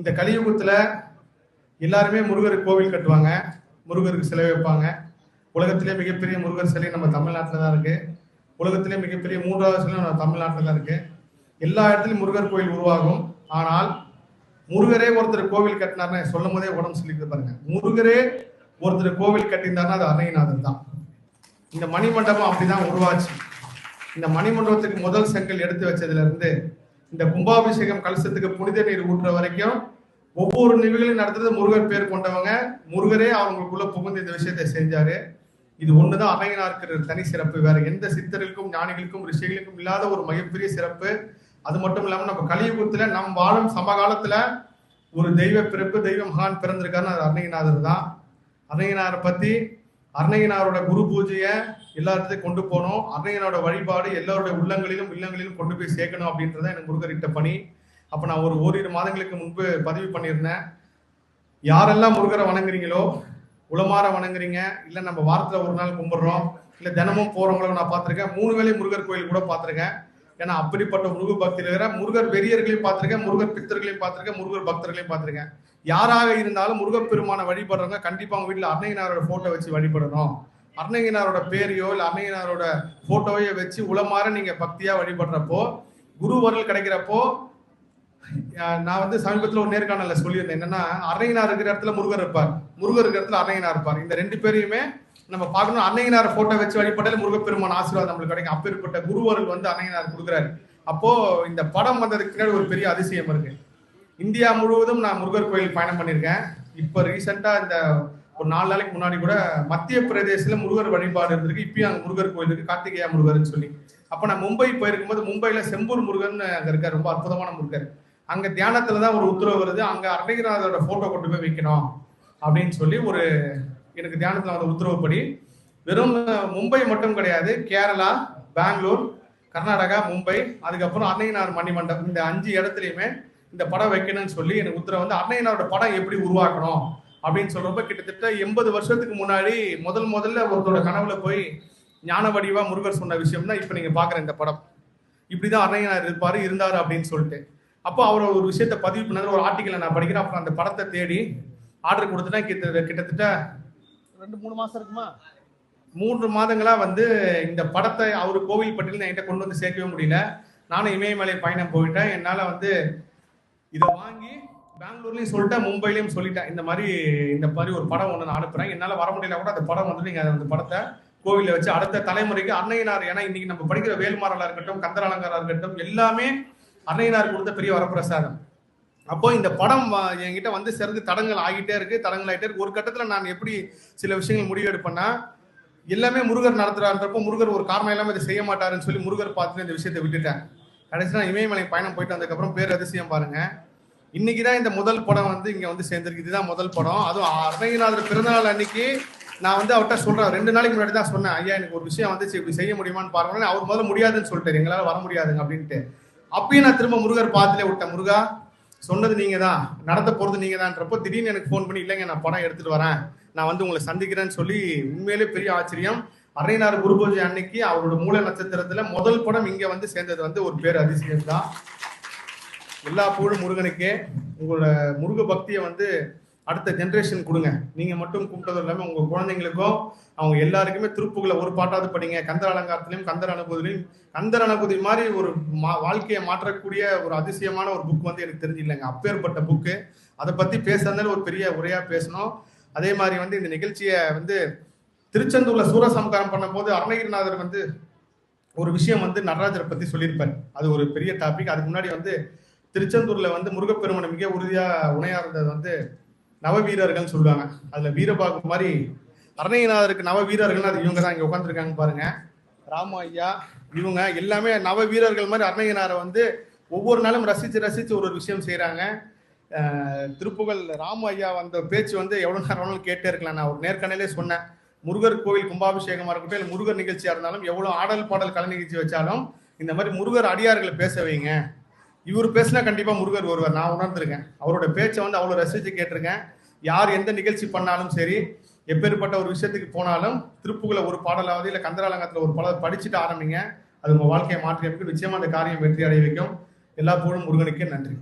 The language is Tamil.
இந்த கலியுகத்துல எல்லாருமே முருகருக்கு கோவில் கட்டுவாங்க. முருகருக்கு சிலை வைப்பாங்க. உலகத்திலே மிகப்பெரிய முருகர் சிலை நம்ம தமிழ்நாட்டில் தான் இருக்கு. உலகத்திலே மிகப்பெரிய மூன்றாவது சிலை நம்ம தமிழ்நாட்டில் தான் இருக்கு. எல்லா இடத்துலையும் முருகர் கோயில் உருவாகும். ஆனால் முருகரே ஒருத்தர் கோவில் கட்டினார்னா சொல்லும் போதே உடம்பு சொல்லிட்டு பாருங்க. முருகரே ஒருத்தர் கோவில் கட்டியிருந்தாருன்னா அது அருணகிநாதர் தான். இந்த மணிமண்டபம் அப்படிதான் உருவாச்சு. இந்த மணிமண்டபத்துக்கு முதல் செங்கல் எடுத்து வச்சதுல இருந்து இந்த கும்பாபிஷேகம் கலசத்துக்கு புனித நீர் ஊற்றுற வரைக்கும் ஒவ்வொரு நிகழ்வுகளையும் நடத்துறது முருகர் பேர் கொண்டவங்க. முருகரே அவங்களுக்குள்ள புகுந்து இந்த விஷயத்தை செஞ்சாரு. இது ஒண்ணுதான் அரையனாருக்கு தனி சிறப்பு. வேற எந்த சித்தர்களுக்கும் ஞானிகளுக்கும் ரிஷிகளுக்கும் இல்லாத ஒரு மிகப்பெரிய சிறப்பு. அது மட்டும் இல்லாம நம்ம கலியுகத்துல நம் வாழும் சமகாலத்துல ஒரு தெய்வ பிறப்பு தெய்வ மகான் பிறந்திருக்காருன்னு அது அருணகிரிநாதர் தான். அருணகிரிநாதரை பத்தி அருணகிரிநாதரோட குரு பூஜையை எல்லாத்தையும் கொண்டு போகணும் அருணகிரிநாதோட வழிபாடு எல்லாருடைய உள்ளங்களிலும் இல்லங்களிலும் கொண்டு போய் சேர்க்கணும் அப்படின்றத எனக்கு முருகர்கிட்ட பணி. அப்ப நான் ஒரு ஓரிரு மாதங்களுக்கு முன்பு பதிவு பண்ணியிருந்தேன். யாரெல்லாம் முருகரை வணங்குறீங்களோ உளமாற வணங்குறீங்க இல்ல நம்ம வாரத்துல ஒரு நாள் கும்பிடுறோம் இல்ல தினமும் போறவங்கள நான் பார்த்துருக்கேன். மூணு வேலை முருகர் கோயில் கூட பார்த்துருக்கேன். ஏன்னா அப்படிப்பட்ட முருக பக்தியில் இருக்கிற முருகர் வெறியர்களையும் பார்த்திருக்கேன் முருகர் பித்தர்களையும் பார்த்திருக்கேன் முருகர் பக்தர்களையும் பார்த்திருக்கேன். யாராக இருந்தாலும் முருகப்பெருமான வழிபடுறவங்க கண்டிப்பா அவங்க வீட்டில் அருணகிரிநாதரோட போட்டோ வச்சு வழிபடணும். அர்ணகினாரோட பேரையோ இல்லை அருணகிரிநாதரோட போட்டோவையோ வச்சு உளமாற நீங்க பக்தியா வழிபடுறப்போ குருவரல் கிடைக்கிறப்போ நான் வந்து சமீபத்தில் ஒரு நேர்காணல சொல்லியிருந்தேன். என்னன்னா அன்னையனார் இருக்கிற இடத்துல முருகர் இருப்பார். முருகர் இருக்கிற இடத்துல அன்னையனார் இருப்பார். இந்த ரெண்டு பேரையுமே நம்ம பார்க்கணும். அன்னையனார் போட்டோ வச்சு வழிபட்டாலே முருகப்பெருமான் ஆசீர்வாதம் நம்மளுக்கு கிடைக்கும். அப்பேற்பட்ட குருவர்கள் வந்து அன்னையனார் கொடுக்குறாரு. அப்போ இந்த படம் வந்ததுக்கு பின்னாடி ஒரு பெரிய அதிசயம் இருக்கு. இந்தியா முழுவதும் நான் முருகர் கோயில் பயணம் பண்ணியிருக்கேன். இப்போ ரீசெண்டாக இந்த ஒரு நாலு நாளைக்கு முன்னாடி கூட மத்திய பிரதேசத்தில் முருகர் வழிபாடு இருந்திருக்கு. இப்பயும் அங்கே முருகர் கோயில் இருக்கு. கார்த்திகேயா முருகர்னு சொல்லி. அப்போ நான் மும்பை போயிருக்கும் போது மும்பையில் செம்பூர் முருகன் அங்கே இருக்கார். ரொம்ப அற்புதமான முருகர். அங்கே தியானத்தில் தான் ஒரு உத்தரவு வருது. அங்கே அருணகிரிநாதரோட ஃபோட்டோ கொண்டு போய் வைக்கணும் அப்படின்னு சொல்லி ஒரு எனக்கு தியானத்தில் வந்த உத்தரவுப்படி வெறும் மும்பை மட்டும் கிடையாது கேரளா பெங்களூர் கர்நாடகா மும்பை அதுக்கப்புறம் அன்னையனார் மணிமண்டபம். இந்த அஞ்சு இடத்துலையுமே இந்த படம் வைக்கணும்னு சொல்லி எனக்கு உத்தரவு வந்து அன்னையனாரோட படம் எப்படி உருவாக்கணும் அப்படின்னு சொல்றப்ப கிட்டத்தட்ட எண்பது வருஷத்துக்கு முன்னாடி முதல் முதல்ல ஒருத்தரோட கனவுல போய் ஞான வடிவா முருகர் சொன்ன விஷயம் தான் இப்போ நீங்க பாக்குற இந்த படம். இப்படிதான் அன்னையனார் இருப்பாரு இருந்தாரு அப்படின்னு சொல்லிட்டு. அப்போ அவர் ஒரு விஷயத்த பதிவு பண்ணது ஒரு ஆர்டிக்கலை நான் படிக்கிறேன். அப்புறம் அந்த படத்தை தேடி ஆர்டர் கொடுத்துட்டா கிட்ட கிட்டத்தட்ட ரெண்டு மூணு மாசம் இருக்குமா? மூன்று மாதங்களா வந்து இந்த படத்தை அவர் கோவில் பட்டியல் என்கிட்ட கொண்டு வந்து சேர்க்கவே முடியல. நானும் இமயமலை பயணம் போயிட்டேன். என்னால வந்து இதை வாங்கி பெங்களூர்லயும் சொல்லிட்டேன் மும்பைலயும் சொல்லிட்டேன். இந்த மாதிரி இந்த மாதிரி ஒரு படம் ஒன்று நான் அனுப்புறேன். என்னால் வர முடியல கூட அந்த படம் வந்து நீங்க அந்த படத்தை கோவிலில் வச்சு அடுத்த தலைமுறைக்கு அன்னையனார் ஏன்னா இன்னைக்கு நம்ம படிக்கிற வேல்மாரலா இருக்கட்டும் கந்தராலங்காரா இருக்கட்டும் எல்லாமே அன்னையனார் கொடுத்த பெரிய வரப்பிரசாதம். அப்போ இந்த படம் என்கிட்ட வந்து சிறந்து தடங்கள் ஆகிட்டே இருக்கு தடங்கள் ஆகிட்டே இருக்கு. ஒரு கட்டத்துல நான் எப்படி சில விஷயங்கள் முடிவெடுப்பேன்னா எல்லாமே முருகர் நடத்துறான்றப்போ முருகர் ஒரு காரணம் இல்லாமல் இதை செய்ய மாட்டாருன்னு சொல்லி முருகர் பார்த்துட்டு இந்த விஷயத்தை விட்டுட்டேன் கடைசி நான் இமயமலை பயணம் போயிட்டு வந்ததுக்கப்புறம் பேர் அதிசயம் பாருங்க. இன்னைக்கு தான் இந்த முதல் படம் வந்து இங்க வந்து சேர்ந்திருக்கு. இதுதான் முதல் படம். அதுவும் அருணகிரிநாதர் பிறந்தநாள் அன்னைக்கு நான் வந்து அவர்கிட்ட சொல்றேன். ரெண்டு நாளைக்கு முன்னாடி தான் சொன்னேன். ஐயா எனக்கு ஒரு விஷயம் வந்துச்சு. இப்படி செய்ய முடியுமான்னு பாருங்க அவர் முதல்ல முடியாதுன்னு சொல்லிட்டாரு. எங்களால் வர முடியாதுங்க அப்படின்ட்டு. அப்பயும் நான் திரும்ப முருகர் பாத்துல விட்டேன். முருகா சொன்னது நீங்க தான் நடத்த போறது நீங்க தான்றப்போ திடீர்னு எனக்கு ஃபோன் பண்ணி இல்லைங்க நான் படம் எடுத்துட்டு வரேன். நான் வந்து உங்களை சந்திக்கிறேன்னு சொல்லி உண்மையிலே பெரிய ஆச்சரியம். அரைநாறு குருபூஜை அன்னைக்கு அவரோட மூல நட்சத்திரத்துல முதல் படம் இங்க வந்து சேர்ந்தது வந்து ஒரு பேர் அதிசயம் தான் எல்லா புகழும் முருகனுக்கே. உங்களோட முருக பக்தியை வந்து அடுத்த ஜென்ரேஷன் கொடுங்க. நீங்க மட்டும் கும்பிட்டதும் இல்லாம உங்க குழந்தைங்களுக்கும் அவங்க எல்லாருக்குமே திருப்புகளை ஒரு பாட்டாவது படிங்க. கந்தர் அலங்காரத்திலையும் கந்தர் அனுபூதிலையும் கந்தர் அனுபூதி மாதிரி ஒரு மா- வாழ்க்கையை மாற்றக்கூடிய ஒரு அதிசயமான ஒரு புக் வந்து எனக்கு தெரிஞ்சு இல்லைங்க அப்பேற்பட்ட புக்கு அதை பத்தி பேசுறதுனால ஒரு பெரிய உரையா பேசணும். அதே மாதிரி வந்து இந்த நிகழ்ச்சியை வந்து திருச்செந்தூர்ல சூரசம்காரம் பண்ணும்போது அருணகிரிநாதர் வந்து ஒரு விஷயம் வந்து நடராஜரை பத்தி சொல்லியிருப்பார். அது ஒரு பெரிய டாபிக் அதுக்கு முன்னாடி வந்து திருச்செந்தூர்ல வந்து முருகப்பெருமனை மிக உறுதியா உணையா இருந்தது வந்து நவ வீரர்கள்னு சொல்லுவாங்க. அதுல வீரபாகு மாதிரி அருணகிரிநாதருக்கு நவ வீரர்கள் அது இவங்க தான் இங்க உட்காந்துருக்காங்க பாருங்க. ராம ஐயா இவங்க எல்லாமே நவ வீரர்கள் மாதிரி அருணகிரிநாதரை வந்து ஒவ்வொரு நாளும் ரசிச்சு ரசிச்சு ஒரு ஒரு விஷயம் செய்யறாங்க அஹ் திருப்புகழ் ராம ஐயா வந்த பேச்சு வந்து எவ்வளவு நேரம் வேணாலும் கேட்டே இருக்கலாம். நான் ஒரு நேர்காணலே சொன்னேன். முருகர் கோவில் கும்பாபிஷேகமா இருக்கட்டும் இல்லை முருகர் நிகழ்ச்சியா இருந்தாலும் எவ்வளவு ஆடல் பாடல் கலை நிகழ்ச்சி வச்சாலும் இந்த மாதிரி முருகர் அடியார்களை பேச வைங்க. இவர் பேசினா கண்டிப்பா முருகர் வருவார். நான் உணர்ந்திருக்கேன். அவரோட பேச்சை வந்து அவ்வளவு ரசிச்சு கேட்டிருக்கேன். யார் எந்த நிகழ்ச்சி பண்ணாலும் சரி எப்பேற்பட்ட ஒரு விஷயத்துக்கு போனாலும் திருப்புகளை ஒரு பாடலாவது இல்ல கந்தராலங்கத்துல ஒரு பாடல் படிச்சுட்டு ஆரம்பிங்க. அது உங்க வாழ்க்கையை மாற்றி அமைக்கும் நிச்சயமா அந்த காரியம் வெற்றி அடைய வைக்கும் எல்லா போலும் முருகனுக்கே. நன்றி.